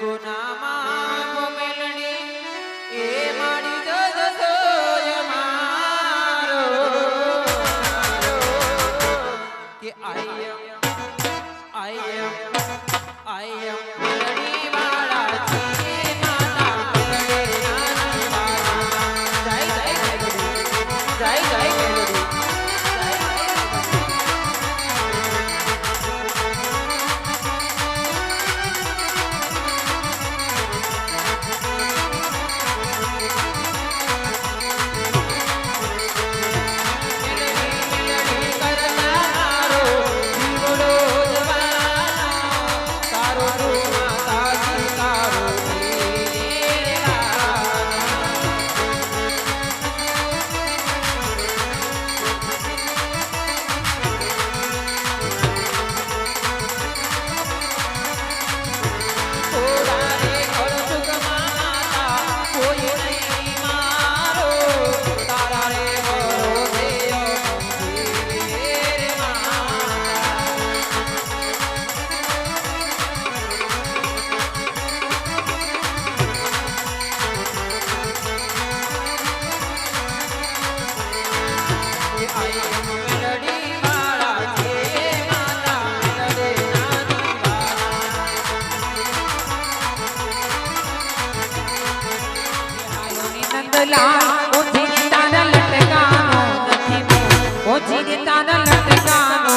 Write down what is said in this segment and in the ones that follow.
Guna Ma. ઓ ચિંતા ન લટકાનો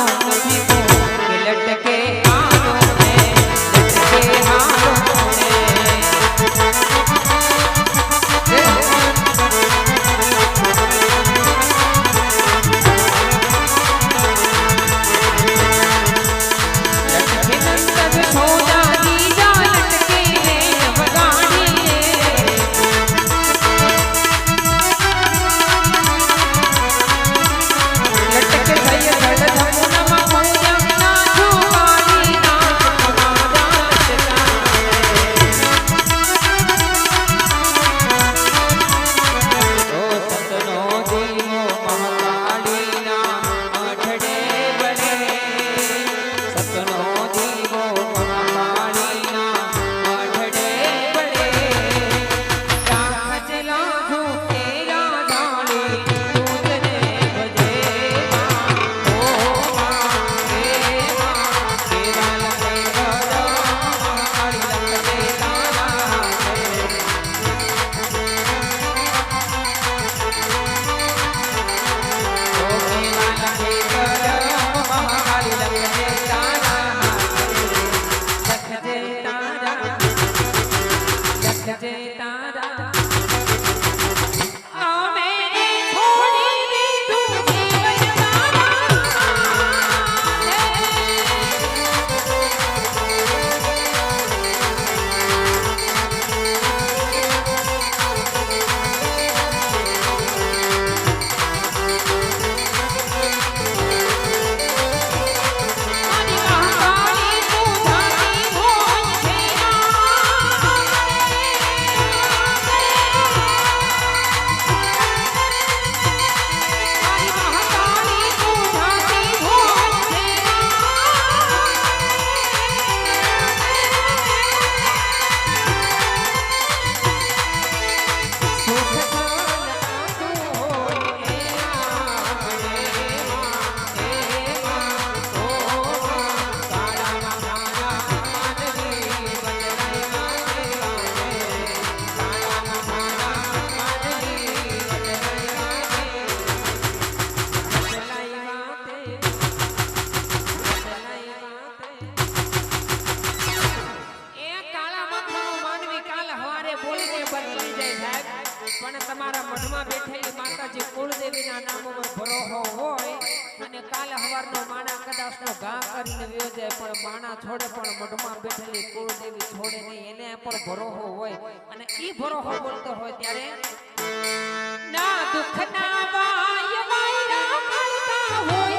છોડે નહીં, એને પણ ભરોહો હોય. અને એ ભરોહો બોલતો હોય ત્યારે ના દુખ ના વાય વાય રાખતા હોય.